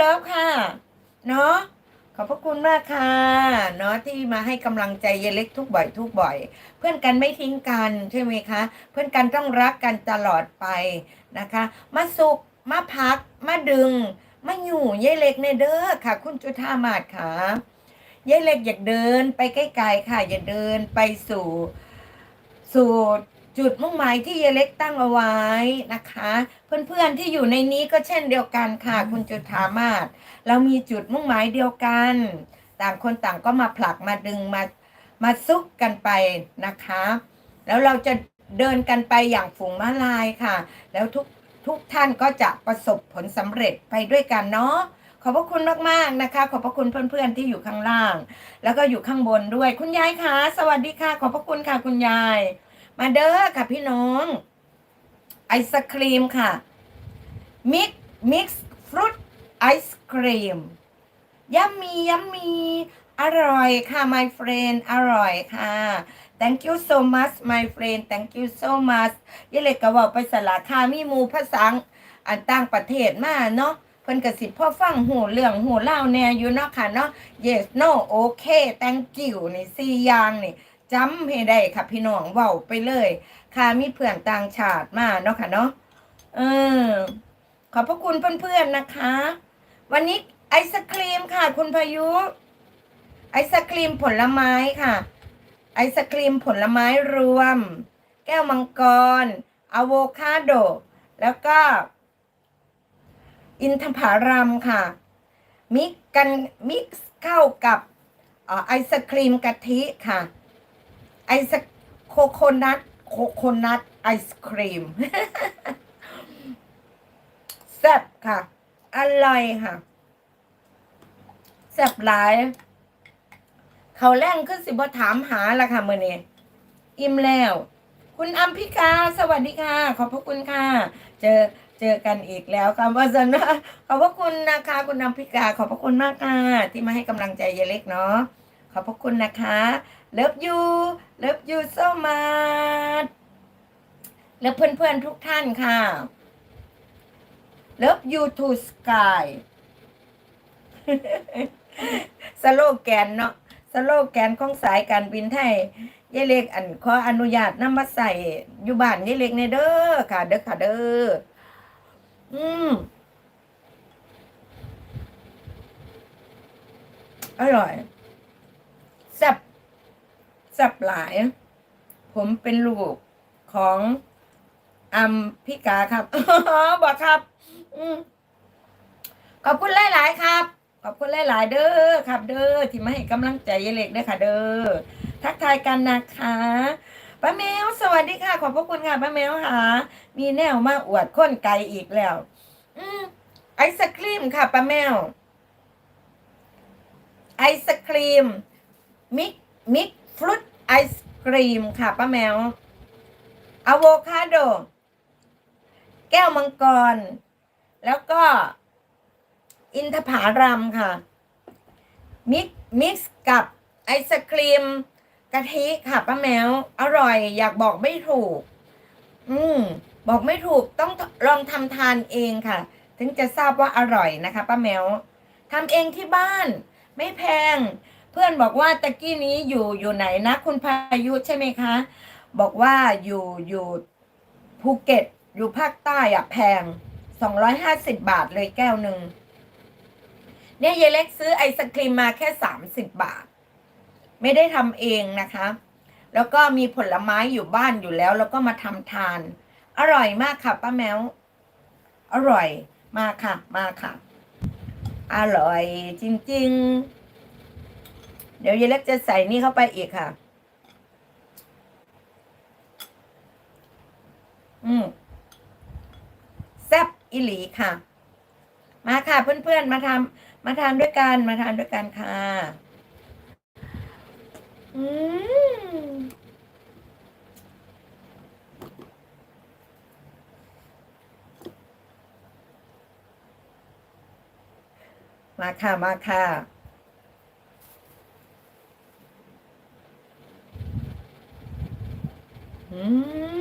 เลิฟค่ะ เนาะขอบพระคุณมากค่ะ เนาะที่มาให้กำลังใจเยเล็กทุกบ่อย ทุกบ่อย เพื่อนกันไม่ทิ้งกันใช่ไหมคะ เพื่อนกันต้องรักกันตลอดไปนะคะ มาสุกมาพัก มาดึง มาอยู่เยเล็กในเด้อค่ะ คุณจุธามาศค่ะเยเล็กอยากเดินไปใกล้ๆค่ะ อย่าเดินไปสู่ สู่ จุดมุ่งหมายที่เยเล็กตั้งเอาไว้นะคะ เพื่อนๆที่อยู่ในนี้ก็เช่นเดียวกันค่ะ คุณจุธามาศเรามีจุดมุ่งหมายเดียวกัน ต่างคนต่างก็มาผลักมาดึงมามาซุกกันไปนะคะ แล้วเราจะเดินกันไปอย่างฝูงม้าลายค่ะ แล้วทุกทุกท่านก็จะประสบผลสำเร็จไปด้วยกันเนาะขอบพระคุณมากๆนะคะ ขอบพระคุณเพื่อนๆที่อยู่ข้างล่าง แล้วก็อยู่ข้างบนด้วย คุณยายคะสวัสดีค่ะ ขอบพระคุณค่ะคุณยาย มาเด้อค่ะพี่น้อง ไอศครีมค่ะ มิกมิกซ์ฟรุตไอศครีมยัมมียัมมีอร่อยค่ะ my friend อร่อยค่ะ thank you so much my friend thank you so much ยายเล็กก็บอกไปสลาคามีมูภาษาอันต่างประเทศมาเนาะเพิ่นกสิพ่อฟังหูเรื่องหูเล่าแน่อยู่เนาะค่ะเนาะ yes no okay thank you นี่สี่อย่างนี่ จำให้ได้ค่ะพี่น้องเว้าไปเลย ค่ะมีเพื่อนต่างชาติมาเนาะค่ะเนาะเออขอบพระคุณเพื่อนๆนะคะ วันนี้ไอศครีมค่ะ คุณพายุ ไอศครีมผลไม้ค่ะ ไอศครีมผลไม้รวม แก้วมังกรอะโวคาโด แล้วก็ อินทผลัมค่ะ มิกกันมิกซ์เข้ากับออไอศครีมกะทิค่ะ ไอศโคโคนัทโคโคนัทไอศครีมแซ่บค่ะ อร่อยค่ะแซ่บหลาย เขาแรงขึ้นสิบ่ถามหาละค่ะเมื่อนี้อิ่มแล้ว คุณอัมพิกา สวัสดีค่ะ ขอบพระคุณค่ะ เจอเจอกันอีกแล้วค่ะว่าสันะขอบพระคุณนะคะ คุณอัมพิกา ขอบพระคุณมากค่ะ ที่มาให้กำลังใจเยายเล็กเนาะขอบพระคุณนะคะ เลิฟยูเลิฟยูโซมาแล้วเพื่อนๆทุกท่านค่ะ Love you to sky สโลแกนเนาะสโลแกนของสายการบินไทยยายเล็กอันขออนุญาตนำมาใส่อยู่บ้านยายเล็กในเด้อค่ะ เด้อค่ะเด้ออืมอร่อยแซ่บ แซ่บหลาย ผมเป็นลูกของอัมพิกาครับบอกครับ อืขอบคุณหลาย ๆ ครับ ขอบคุณหลาย ๆ เด้อครับ เด้อที่มาให้กำลังใจยายเล็กเด้อค่ะ เด้อทักทายกันนะคะป้าแมวสวัสดีค่ะ ขอบพระคุณค่ะป้าแมวค่ะ มีแนวมาอวดค้นไก่อีกแล้ว อืมไอศครีมค่ะป้าแมว ไอศครีม มิกมิก ฟรุตไอศครีมค่ะป้าแมวอะโวคาโด แก้วมังกร แล้วก็ อินทผลัมค่ะ มิกมิกซ์กับไอศครีมกะทิค่ะป้าแมว อร่อย อยากบอกไม่ถูก อืม บอกไม่ถูกต้องลองทำทานเองค่ะ ถึงจะทราบว่าอร่อยนะคะป้าแมวทำเองที่บ้าน ไม่แพง เพื่อนบอกว่าตะกี้นี้อยู่อยู่ไหนนะ คุณพายุใช่ไหมคะ บอกว่าอยู่อยู่ภูเก็ตอยู่ภาคใต้อะแพงสองร้อยห้าสิบบาทเลยแก้วหนึ่งเนี่ยยายเล็กซื้อไอศครีมมาแค่สามสิบบาท ไม่ได้ทำเองนะคะ แล้วก็มีผลไม้อยู่บ้านอยู่แล้ว แล้วก็มาทำทาน อร่อยมากค่ะป้าแมว อร่อย มากค่ะ มาค่ะ อร่อยจริง ๆ เดี๋ยวยายเล็กจะใส่นี่เข้าไปอีกค่ะ อืมแซ่บอิหลีค่ะ มาค่ะเพื่อนๆ มาทำมาทานด้วยกันมาทานด้วยกันค่ะ อืมมาค่ะ มาค่ะ 嗯。